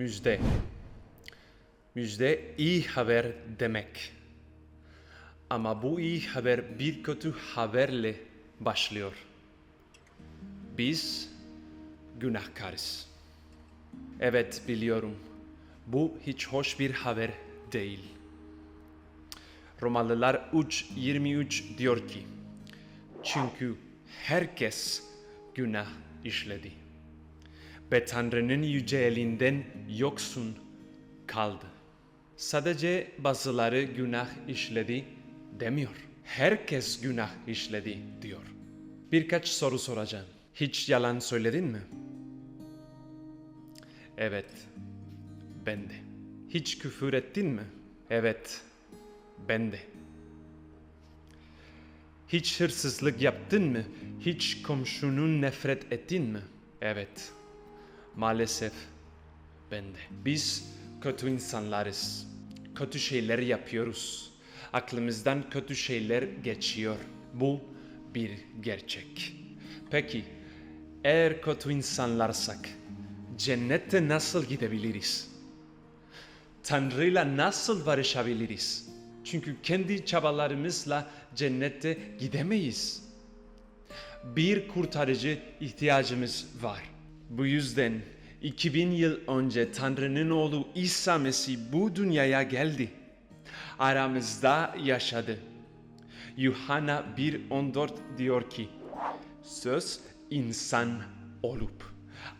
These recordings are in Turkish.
Müjde. Müjde iyi haber demek. Ama bu iyi haber bir kötü haberle başlıyor. Biz günahkarız. Evet biliyorum. Bu hiç hoş bir haber değil. Romalılar 3.23 diyor ki Çünkü herkes günah işledi ve Tanrı'nın yüce elinden yoksun kaldı. Sadece bazıları günah işledi demiyor. Herkes günah işledi diyor. Birkaç soru soracağım. Hiç yalan söyledin mi? Evet, ben de. Hiç küfür ettin mi? Evet, ben de. Hiç hırsızlık yaptın mı? Hiç komşunun nefret ettin mi? Evet. Maalesef ben de. Biz kötü insanlarız. Kötü şeyler yapıyoruz. Aklımızdan kötü şeyler geçiyor. Bu bir gerçek. Peki eğer kötü insanlarsak cennete nasıl gidebiliriz? Tanrı'yla nasıl barışabiliriz? Çünkü kendi çabalarımızla cennete gidemeyiz. Bir kurtarıcı ihtiyacımız var. Bu yüzden 2000 yıl önce Tanrı'nın oğlu İsa Mesih bu dünyaya geldi. Aramızda yaşadı. Yuhanna 1.14 diyor ki, Söz insan olup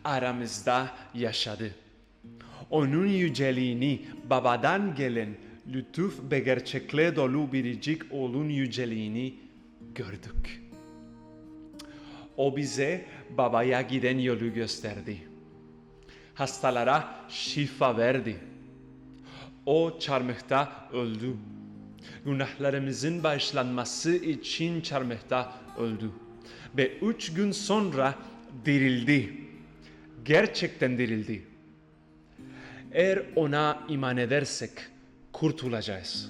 aramızda yaşadı. Onun yüceliğini babadan gelen lütuf ve gerçekle dolu biricik oğlun yüceliğini gördük. O bize babaya giden yolu gösterdi. Hastalara şifa verdi. O çarmıhta öldü. Günahlarımızın bağışlanması için çarmıhta öldü. Ve üç gün sonra dirildi. Gerçekten dirildi. Eğer ona iman edersek kurtulacağız.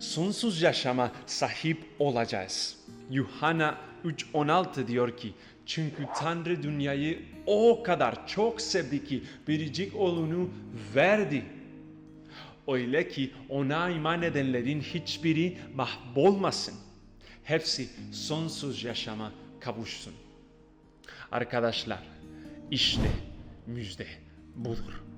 Sonsuz yaşama sahip olacağız. Yuhanna 3.16 diyor ki çünkü Tanrı dünyayı o kadar çok sevdi ki biricik oğlunu verdi. Öyle ki ona iman edenlerin hiçbiri mahvolmasın. Hepsi sonsuz yaşama kavuşsun. Arkadaşlar işte müjde budur.